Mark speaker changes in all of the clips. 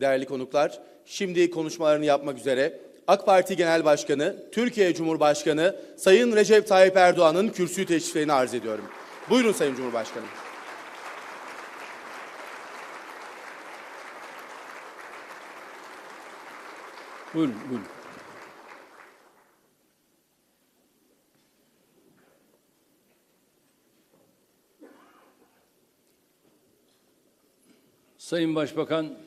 Speaker 1: Değerli konuklar, şimdi konuşmalarını yapmak üzere AK Parti Genel Başkanı, Türkiye Cumhurbaşkanı Sayın Recep Tayyip Erdoğan'ın kürsü teşriflerini arz ediyorum. Buyurun Sayın Cumhurbaşkanım.
Speaker 2: Buyurun, buyurun. Sayın Başbakan,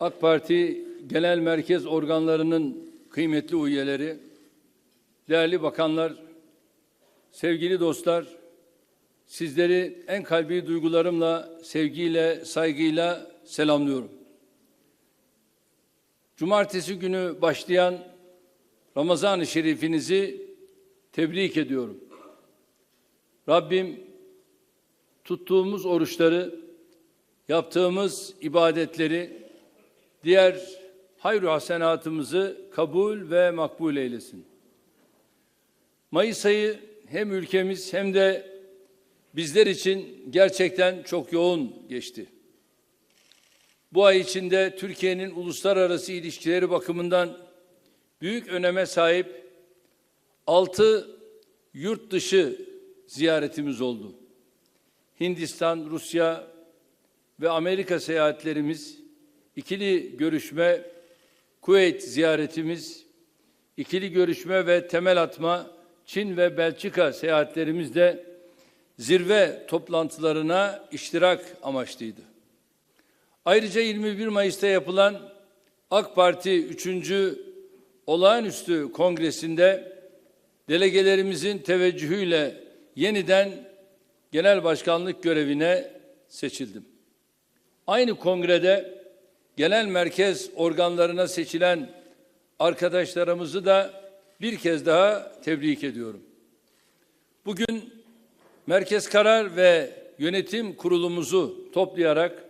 Speaker 2: AK Parti Genel Merkez organlarının kıymetli üyeleri, değerli bakanlar, sevgili dostlar, sizleri en kalbi duygularımla, sevgiyle, saygıyla selamlıyorum. Cumartesi günü başlayan Ramazan-ı Şerifinizi tebrik ediyorum. Rabbim tuttuğumuz oruçları, yaptığımız ibadetleri, diğer hayır hasenatımızı kabul ve makbul eylesin. Mayıs ayı hem ülkemiz hem de bizler için gerçekten çok yoğun geçti. Bu ay içinde Türkiye'nin uluslararası ilişkileri bakımından büyük öneme sahip altı yurt dışı ziyaretimiz oldu. Hindistan, Rusya ve Amerika seyahatlerimiz, ikili görüşme, Kuveyt ziyaretimiz, ikili görüşme ve temel atma, Çin ve Belçika seyahatlerimiz de zirve toplantılarına iştirak amaçlıydı. Ayrıca 21 Mayıs'ta yapılan AK Parti 3. Olağanüstü Kongresi'nde delegelerimizin teveccühüyle yeniden genel başkanlık görevine seçildim. Aynı kongrede genel merkez organlarına seçilen arkadaşlarımızı da bir kez daha tebrik ediyorum. Bugün Merkez Karar ve Yönetim Kurulumuzu toplayarak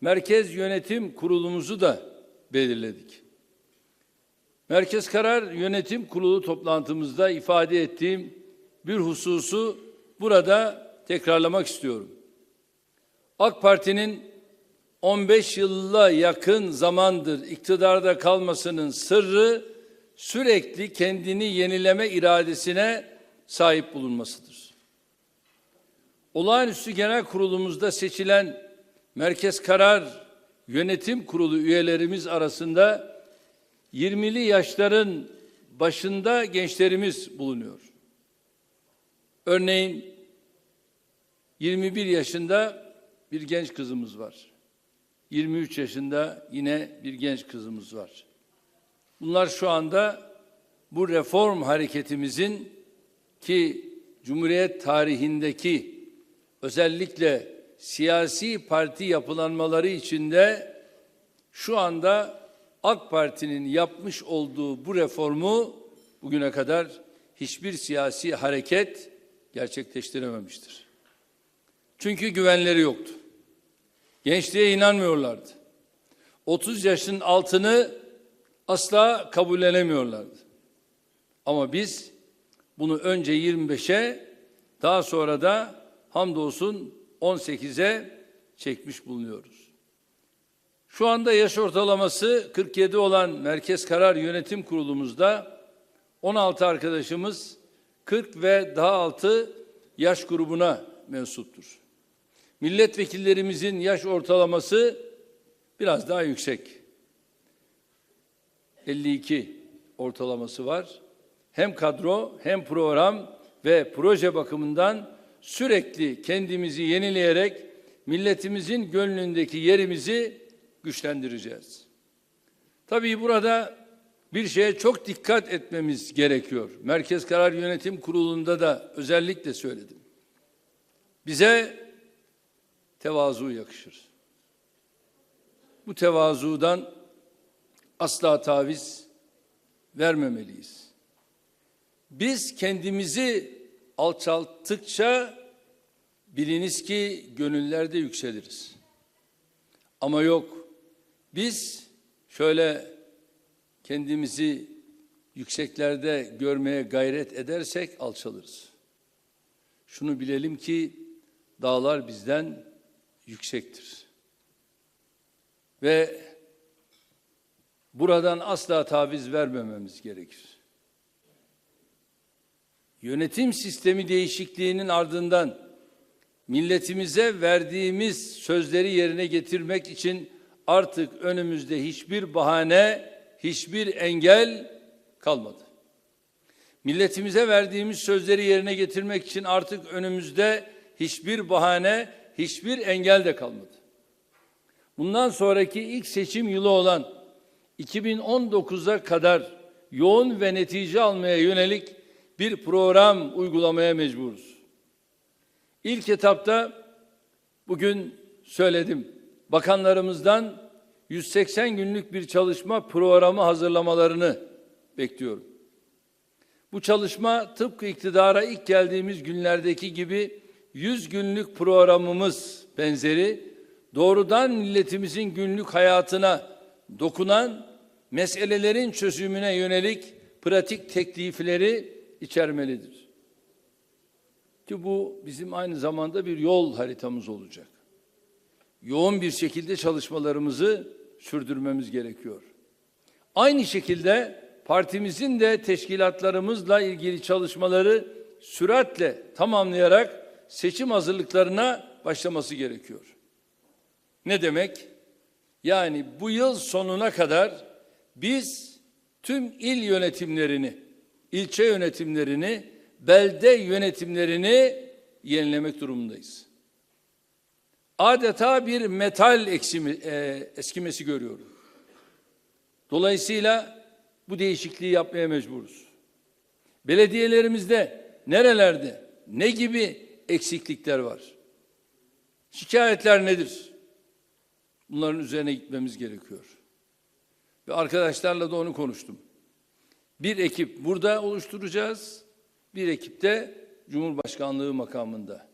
Speaker 2: Merkez Yönetim Kurulumuzu da belirledik. Merkez Karar Yönetim Kurulu toplantımızda ifade ettiğim bir hususu burada tekrarlamak istiyorum. AK Parti'nin 15 yılla yakın zamandır iktidarda kalmasının sırrı sürekli kendini yenileme iradesine sahip bulunmasıdır. Olağanüstü Genel Kurulumuzda seçilen Merkez Karar Yönetim Kurulu üyelerimiz arasında 20'li yaşların başında gençlerimiz bulunuyor. Örneğin 21 yaşında bir genç kızımız var. 23 yaşında yine bir genç kızımız var. Bunlar şu anda bu reform hareketimizin ki Cumhuriyet tarihindeki özellikle siyasi parti yapılanmaları içinde şu anda AK Parti'nin yapmış olduğu bu reformu bugüne kadar hiçbir siyasi hareket gerçekleştirememiştir. Çünkü güvenleri yoktu. Gençliğe inanmıyorlardı. 30 yaşın altını asla kabullenemiyorlardı. Ama biz bunu önce 25'e daha sonra da hamdolsun 18'e çekmiş bulunuyoruz. Şu anda yaş ortalaması 47 olan Merkez Karar Yönetim Kurulumuzda 16 arkadaşımız 40 ve daha altı yaş grubuna mensuptur. Milletvekillerimizin yaş ortalaması biraz daha yüksek. 52 ortalaması var. Hem kadro hem program ve proje bakımından sürekli kendimizi yenileyerek milletimizin gönlündeki yerimizi güçlendireceğiz. Tabii burada bir şeye çok dikkat etmemiz gerekiyor. Merkez Karar Yönetim Kurulu'nda da özellikle söyledim. Bize tevazu yakışır. Bu tevazudan asla taviz vermemeliyiz. Biz kendimizi alçalttıkça biliniz ki gönüllerde yükseliriz. Ama yok. Biz şöyle kendimizi yükseklerde görmeye gayret edersek alçalırız. Şunu bilelim ki dağlar bizden yüksektir. Ve buradan asla taviz vermememiz gerekir. Yönetim sistemi değişikliğinin ardından milletimize verdiğimiz sözleri yerine getirmek için artık önümüzde hiçbir bahane, hiçbir engel kalmadı. Milletimize verdiğimiz sözleri yerine getirmek için artık önümüzde hiçbir bahane, hiçbir engel de kalmadı. Bundan sonraki ilk seçim yılı olan 2019'a kadar yoğun ve netice almaya yönelik bir program uygulamaya mecburuz. İlk etapta bugün söyledim. Bakanlarımızdan 180 günlük bir çalışma programı hazırlamalarını bekliyorum. Bu çalışma tıpkı iktidara ilk geldiğimiz günlerdeki gibi 100 günlük programımız benzeri doğrudan milletimizin günlük hayatına dokunan meselelerin çözümüne yönelik pratik teklifleri içermelidir. Ki bu bizim aynı zamanda bir yol haritamız olacak. Yoğun bir şekilde çalışmalarımızı sürdürmemiz gerekiyor. Aynı şekilde partimizin de teşkilatlarımızla ilgili çalışmaları süratle tamamlayarak seçim hazırlıklarına başlaması gerekiyor. Ne demek? Yani bu yıl sonuna kadar biz tüm il yönetimlerini, ilçe yönetimlerini, belde yönetimlerini yenilemek durumundayız. Adeta bir metal eksimi, e, eskimesi görüyorum. Dolayısıyla bu değişikliği yapmaya mecburuz. Belediyelerimizde nerelerde ne gibi eksiklikler var? Şikayetler nedir? Bunların üzerine gitmemiz gerekiyor. Ve arkadaşlarla da onu konuştum. Bir ekip burada oluşturacağız. Bir ekip de Cumhurbaşkanlığı makamında.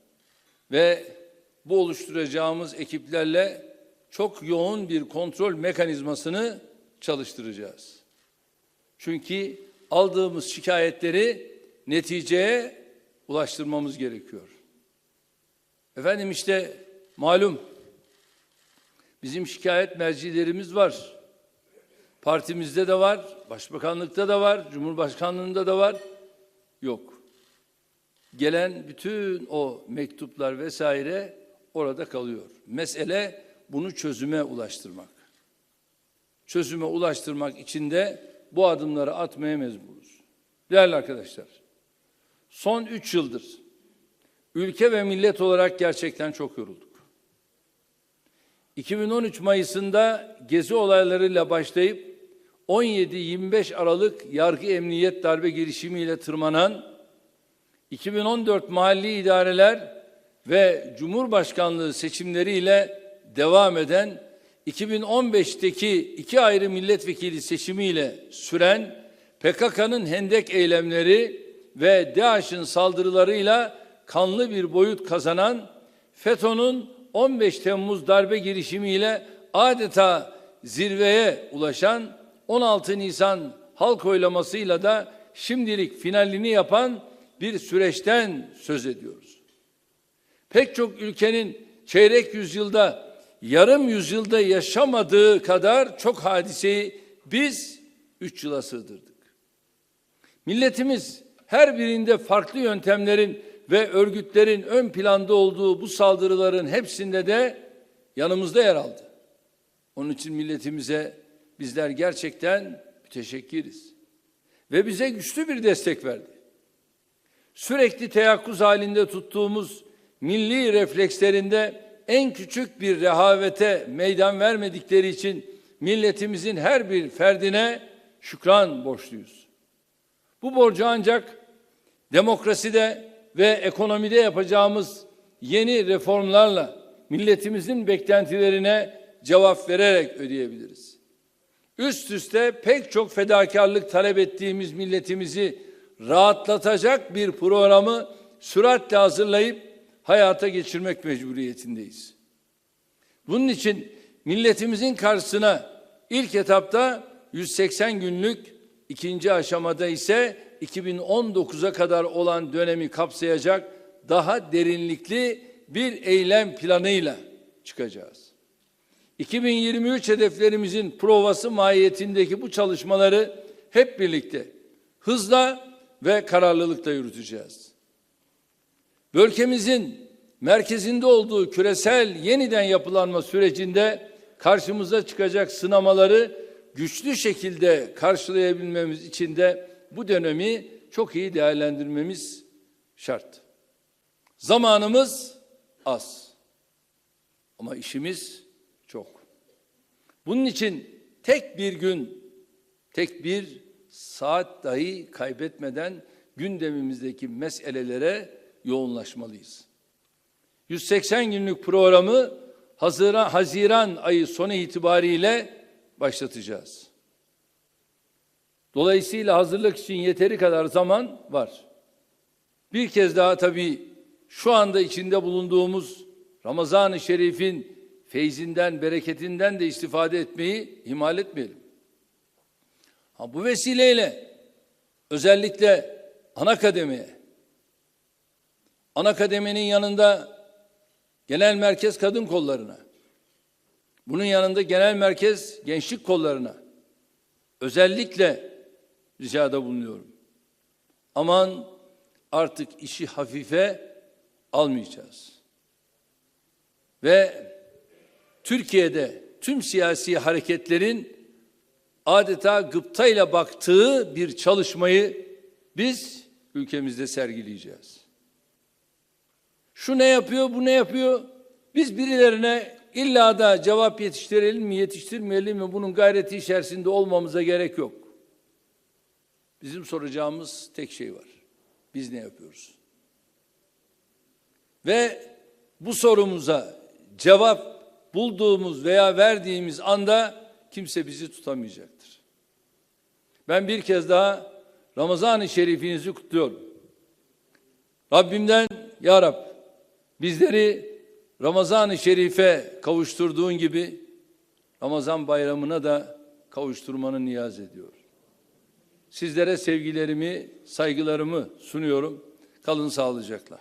Speaker 2: Ve bu oluşturacağımız ekiplerle çok yoğun bir kontrol mekanizmasını çalıştıracağız. Çünkü aldığımız şikayetleri neticeye ulaştırmamız gerekiyor. Efendim işte malum bizim şikayet mercilerimiz var. Partimizde de var, başbakanlıkta da var, cumhurbaşkanlığında da var. Yok. Gelen bütün o mektuplar vesaire orada kalıyor. Mesele bunu çözüme ulaştırmak. Çözüme ulaştırmak için de bu adımları atmaya mecburuz. Değerli arkadaşlar, son üç yıldır ülke ve millet olarak gerçekten çok yorulduk. 2013 Mayıs'ında gezi olaylarıyla başlayıp 17-25 Aralık yargı emniyet darbe girişimiyle tırmanan 2014 mahalli idareler ve Cumhurbaşkanlığı seçimleriyle devam eden 2015'teki iki ayrı milletvekili seçimiyle süren PKK'nın hendek eylemleri ve DAEŞ'in saldırılarıyla kanlı bir boyut kazanan FETÖ'nün 15 Temmuz darbe girişimiyle adeta zirveye ulaşan 16 Nisan halk oylamasıyla da şimdilik finalini yapan bir süreçten söz ediyoruz. Pek çok ülkenin çeyrek yüzyılda, yarım yüzyılda yaşamadığı kadar çok hadiseyi biz üç yıla sığdırdık. Milletimiz her birinde farklı yöntemlerin ve örgütlerin ön planda olduğu bu saldırıların hepsinde de yanımızda yer aldı. Onun için milletimize bizler gerçekten müteşekkiriz. Ve bize güçlü bir destek verdi. Sürekli teyakkuz halinde tuttuğumuz milli reflekslerinde en küçük bir rehavete meydan vermedikleri için milletimizin her bir ferdine şükran borçluyuz. Bu borcu ancak demokraside ve ekonomide yapacağımız yeni reformlarla milletimizin beklentilerine cevap vererek ödeyebiliriz. Üst üste pek çok fedakarlık talep ettiğimiz milletimizi rahatlatacak bir programı süratle hazırlayıp hayata geçirmek mecburiyetindeyiz. Bunun için milletimizin karşısına ilk etapta 180 günlük, ikinci aşamada ise 2019'a kadar olan dönemi kapsayacak daha derinlikli bir eylem planıyla çıkacağız. 2023 hedeflerimizin provası mahiyetindeki bu çalışmaları hep birlikte hızla ve kararlılıkla yürüteceğiz. Ülkemizin merkezinde olduğu küresel yeniden yapılanma sürecinde karşımıza çıkacak sınamaları güçlü şekilde karşılayabilmemiz için de bu dönemi çok iyi değerlendirmemiz şart. Zamanımız az. Ama işimiz çok. Bunun için tek bir gün, tek bir saat dahi kaybetmeden gündemimizdeki meselelere yoğunlaşmalıyız. 180 günlük programı Haziran, Haziran ayı sonu itibariyle başlatacağız. Dolayısıyla hazırlık için yeteri kadar zaman var. Bir kez daha tabii şu anda içinde bulunduğumuz Ramazan-ı Şerif'in feyzinden, bereketinden de istifade etmeyi ihmal etmeyelim. Ha, bu vesileyle özellikle ana kademeye, ana kademenin yanında genel merkez kadın kollarına, bunun yanında genel merkez gençlik kollarına özellikle ricada bulunuyorum. Aman artık işi hafife almayacağız. Ve Türkiye'de tüm siyasi hareketlerin adeta gıptayla baktığı bir çalışmayı biz ülkemizde sergileyeceğiz. Şu ne yapıyor, bu ne yapıyor? Biz birilerine illa da cevap yetiştirelim mi, yetiştirmeyelim mi bunun gayreti içerisinde olmamıza gerek yok. Bizim soracağımız tek şey var. Biz ne yapıyoruz? Ve bu sorumuza cevap bulduğumuz veya verdiğimiz anda kimse bizi tutamayacaktır. Ben bir kez daha Ramazan-ı Şerifinizi kutluyorum. Rabbimden Ya Rab bizleri Ramazan-ı Şerif'e kavuşturduğun gibi Ramazan bayramına da kavuşturmanı niyaz ediyorum. Sizlere sevgilerimi, saygılarımı sunuyorum. Kalın sağlıcakla.